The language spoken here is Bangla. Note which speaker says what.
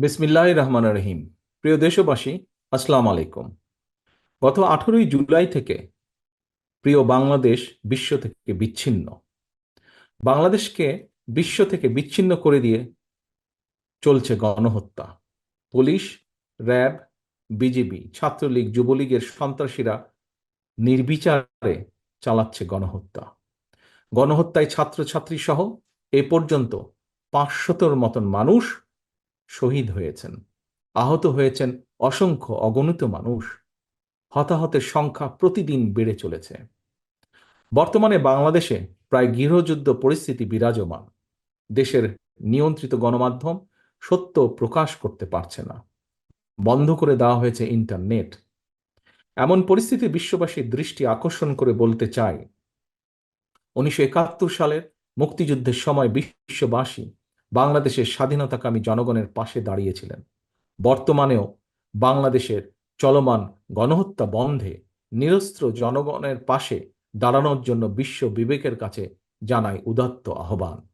Speaker 1: বিসমিল্লাহ রহমান রহিম। প্রিয় দেশবাসী, আসসালাম আলাইকুম। গত আঠেরোই জুলাই থেকে প্রিয় বাংলাদেশ বিশ্ব থেকে বিচ্ছিন্ন। বাংলাদেশকে বিশ্ব থেকে বিচ্ছিন্ন করে দিয়ে চলছে গণহত্যা। পুলিশ, র্যাব বিজেপি ছাত্রলীগ, যুবলীগের সন্ত্রাসীরা নির্বিচারে চালাচ্ছে গণহত্যা। গণহত্যায় ছাত্রছাত্রী সহ এ পর্যন্ত পাঁচশতর মতন মানুষ শহীদ হয়েছেন। আহত হয়েছেন অসংখ্য অগণিত মানুষ। হতাহতের সংখ্যা প্রতিদিন বেড়ে চলেছে। বর্তমানে বাংলাদেশে প্রায় গৃহযুদ্ধ পরিস্থিতি বিরাজমান। দেশের নিয়ন্ত্রিত গণমাধ্যম সত্য প্রকাশ করতে পারছে না। বন্ধ করে দেওয়া হয়েছে ইন্টারনেট। এমন পরিস্থিতি বিশ্ববাসীর দৃষ্টি আকর্ষণ করে বলতে চাই উনিশশো একাত্তর সালের মুক্তিযুদ্ধের সময় বিশ্ববাসী বাংলাদেশের স্বাধীনতাকামী জনগণের পাশে দাঁড়িয়েছিলেন। বর্তমানেও বাংলাদেশের চলমান গণহত্যা বন্ধে নিরস্ত্র জনগণের পাশে দাঁড়ানোর জন্য বিশ্ব বিবেকের কাছে জানায় উদাত্ত আহ্বান।